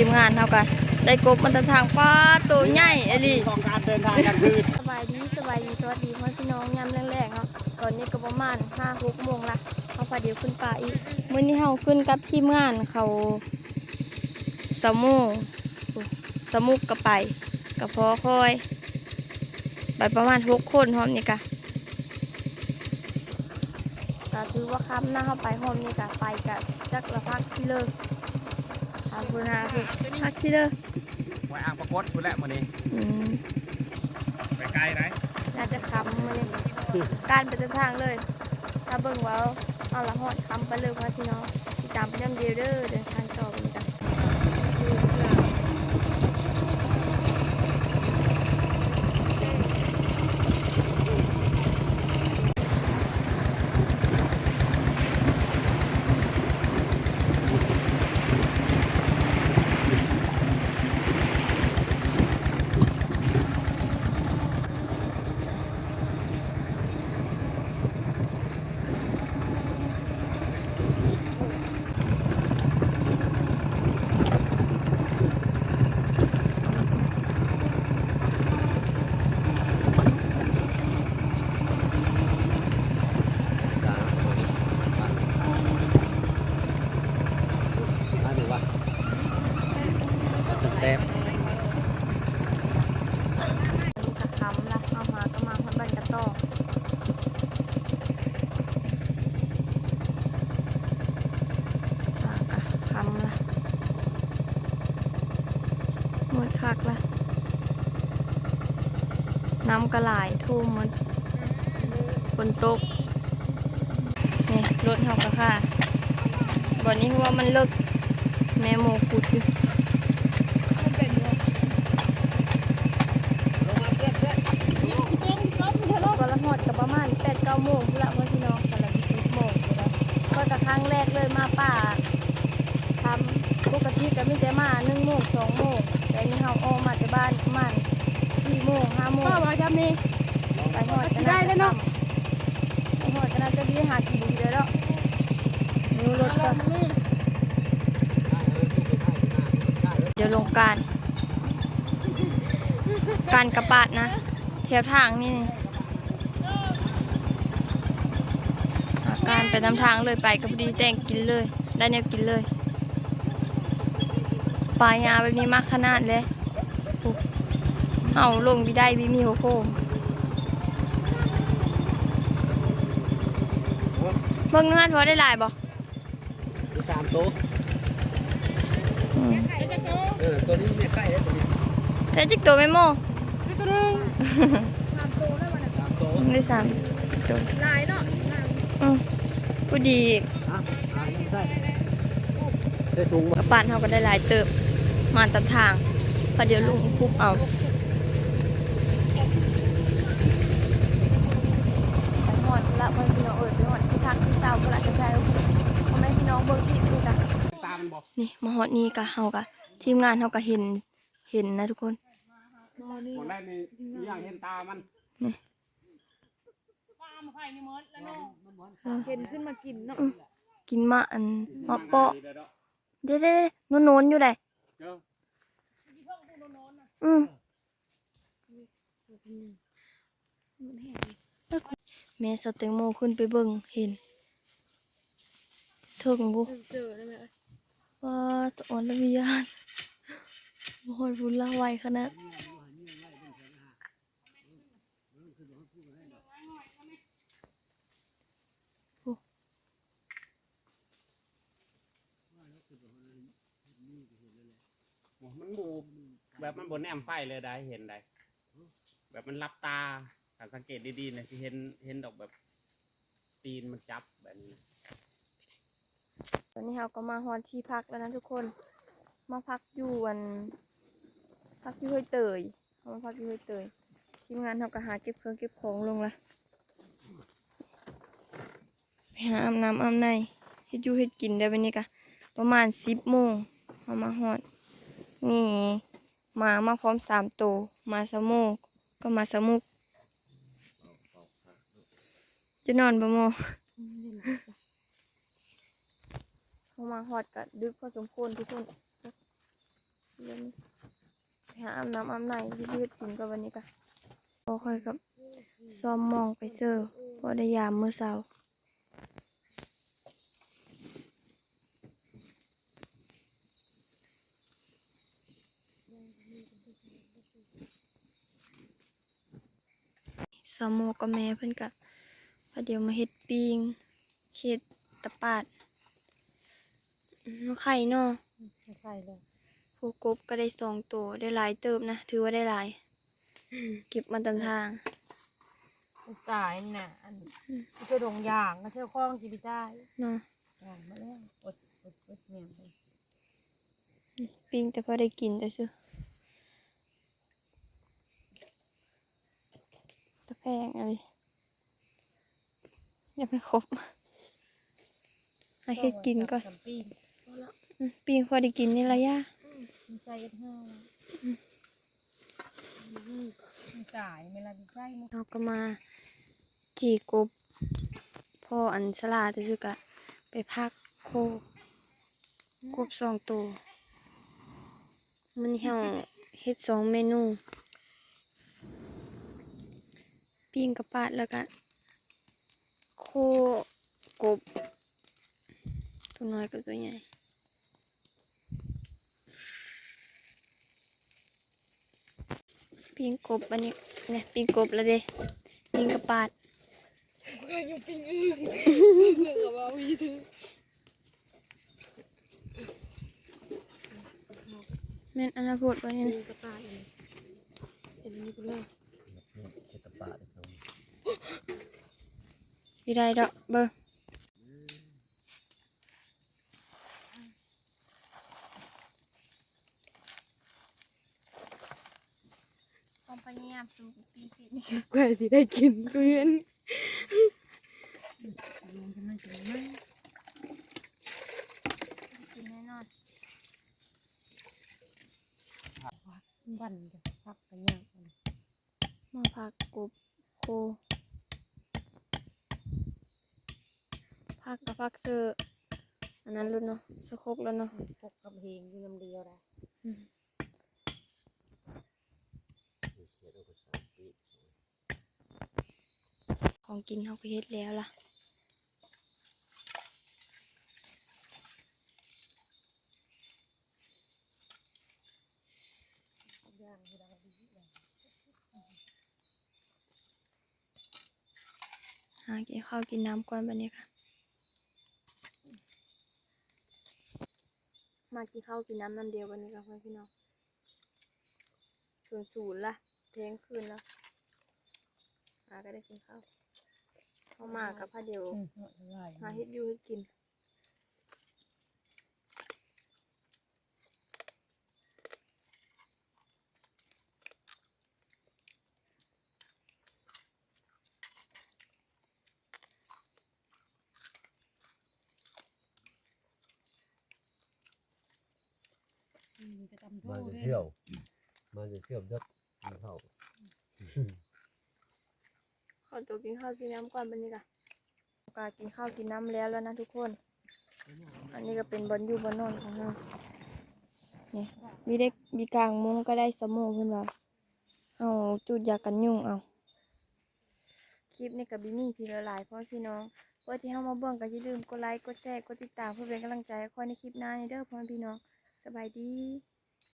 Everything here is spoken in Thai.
ทีมงานเฮาก็ได้กบมันทางป้าตัวใหญ่อหลีของการเดินทางกลางคืนสบายดีสบายดีสวัสดีพ่อพี่น้องยามแรงๆเนาะตอนนี้ก็ประมาณ5 6โมงละเขาพาเดี๋ยวขึ้นป่าอีกมื้อนี้เฮาขึ้นกับทีมงานเขาสะโมูสะมุกก็ไปก็พอคอยไปประมาณ6คนพร้อมนี่กะก็ถือว่าค่ำหน้าเข้าไปพร้อมนี่กะไปกะจักละพักที่เลิก ทางคุณอาคือพักที่เลิกไว้อ่างประกดคุณแหละวันนี้อืมไปไกลไหนน่าจะคำมาเลยการไปเส้นทางเลย ถ้าเบิ่งว่าเอาละหอดคำไปเลยค่ะพี่น้องติดตามไปเรื่องเดียวเด้อเดินทางต่อไปกันลูกกระคำละเอามาก็มาพันบันกระต่ออ่ากะคำละหมดคักละน้ำ กระหลายทุ่มหมันฝนตกนี่รถเฮากะค่ะก่อนนี้เพราะว่ามันเลิกแม่โมขุดอยู่ก็ละหอดกับประมาณแปดเก้าโมงพุ่นละเพื่อนพี่น้องกันละสิบโมงพุ่นละก็กับครั้งแรกเลยมาป่าทำปกติจะไม่ได้มาหนึ่งโมงสองโมงแต่นี่เราออกมาจากบ้านประมาณสี่ โมงห้าโมงป้าบอกจำนี่ไปหอดกันได้แล้วเนาะไปหอดกันน่าจะดีหากินอยู่เลยเนาะนิ้วรถก็เดี๋ยวลงการ การกระปาดนะแถวทางนี่หาการไปตามทางเลยไปกับดีแต่งกินเลย ได้แนวกินเลยปลายาแบบนี้มากขนาดเลยโอ้ เห่าลงบีได้บีมีโฮโคมเบิ่งเนื้อพอได้หลายบ่มีสามโต๊ะอืมเออตัวนี้เนี่ยใกล้แล้วตัวนี้เธอจิกตัวไม่โม่นี่ตัวนึงสามโต๊ะได้สามตัวลายเนาะอืมพอดีอะอ่ายังใช่ได้ถุงกระปานเขาก็ได้หลายเติบมาตามทางพอเดี๋ยวลุงคุบเอาไปหอดละพ่อพี่น้องเอิดไปหอดที่ทางที่เจ้าก็ละจะใช่พ่อแม่พี่น้องเบิ่งที่นี่กะ ตามัน บอกนี่มาหอดนี้กะเฮากะทีมงานเฮากะเห็นเห็นนะทุกคนคนแรกนี่อย่างเห็นตามันป้ามาไฟนี่มดแล้วเนาะเห็นขึ้นมากินเนาะกินมาอันมาเปาะเด้เด้ๆโนนๆอยู่ได้เจ้าอืมแม่สเต็งโมขึ้นไปเบิ่งเห็นถึงบุเจอได้ไหม ว่าตอนละวิญญาณบอดบุญละไวขนาดมันบูแบบมันบนแนมไฟเลยได้เห็นได้แบบมันรับตาสังเกตดีๆนะที่เห็นเห็นดอกแบบตีนมันจับแบบนี้ อนนี้เราก็มาฮอนที่พักแล้วนะทุกคน มาพักอยู่วันพักอยู่ห้วยเตยเรามาพักอยู่ห้วยเตย ทีมงานเราก็หาเก็บเครื่องเก็บของลงละไปหาอาบน้ำอาบในเฮ็ดอยู่เฮ็ดกินได้วันนี้กะประมาณสิบโมงเรามาฮอดนี่หมามาพร้อมสามตัวมาสะโมกก็มาสมุกจะนอนบ่โม เข้ามาฮอดก็ดึกพอสมควรทุกคนเดี๋ยวนี้ไปหาอาบน้ำอาบไหนที่ยืดกินกับวันนี้กะพอเค่อยกับซ้อมมองไปเซอร์พอได้ยามมื้อเช้าสามโมกับแม่เพิ่นกะพอเดี๋ยวมาเฮ็ดปิงเฮ็ดตะปาด ไข่เนาะใส่เลยผู้กบก็ได้สองตัวได้หลายเติบนะ ถือว่าได้หลาย เก็บมาตามทางตายน่ะอันที่จะดงยางก็เที่ยวคล้องจีบิได้เนาะยางมาแล้วอดอดอดเมียนไปปิ้งแต่พอได้กินแต่ซื้อตะแพงอะไรยังไม่ครบให้เฮ็ดกินก่อนสาม ปีงพอได้กินนี่ละย่ามีใจเอ็ดห้ามีตายเวลาใจมั้เราก็มาจีกบพ่ออันสลาแต่ซื้อกะไปพักโคกบสองตัวมันเหี่ยวเฮ็ดสองเมนูปิ้งกระปาดแล้วก็โคกบตัวน้อยกับตัวใหญ่ ปิ้งกบอันนี้เนี่ยปิ้งกบแล้วเด้ปิ้งกระปาดก็อยู่ปิ้งอึ้งเลือกว่าวีถือแม่นอนาคตวันนี้กระตายเป็นนี้ไปเลยเฮ็ดตะปาดครับพี่ได้ดอกเบอร์ความพ ยายามสูงปีเสร็จกว่าสิได้กินกูเห็นลงกันมากินไหมกินแน่นอนวันจะพักกันเนี่ยมาพักกบโคพักกับพักเซอร์อันนั้นรุ่นเนาะสะโคกแล้วเนาะพกกับเพลงอยู่ลำเดียวได้ เฮ็ดเอาไปสามปี ของกินเขาก็เฮ็ดแล้วล่ะย่างที่เราดีเลยหากินข้าวกินน้ำก่อนบันนี้ค่ะ มากินข้าวกินน้ำน้ำเดียววันนี้กับเพื่อนพี่น้องส่วนศูนย์ล่ะเที่ยงคืนแล้วหาก็ได้กินข้าว เข้ามากับพ่อเดียวอืมหมดเลยหาเฮ็ดอยู่เฮ็ดกินอืมจะทำโทมาษจะด้วยเที่ยว มาจะเที่ยวเด็กกินข้า วขอตัวกินข้าวกินน้ำก่อนบันนี้ค่ะกากินข้าวกินน้ำแล้วแล้วนะทุกคน อันนี้ก็เป็นบอนอยู่บอนนอนของเรานี่มีเด็กมีกลางมุ้งก็ได้สมองเพื่อนว่าเอาจุดยากันยุ่งเอา คลิปนี้กับบิมี่พี่ละหลายพ่อพี่น้องเพื่อที่เข้ามาเบิ่งก็อย่าลืมกดไลค์กดแชร์กดติดตามเพื่อเป็นกำลังใจให้คอยในคลิปหน้านี้เด้อพ่อพี่น้องสบายดี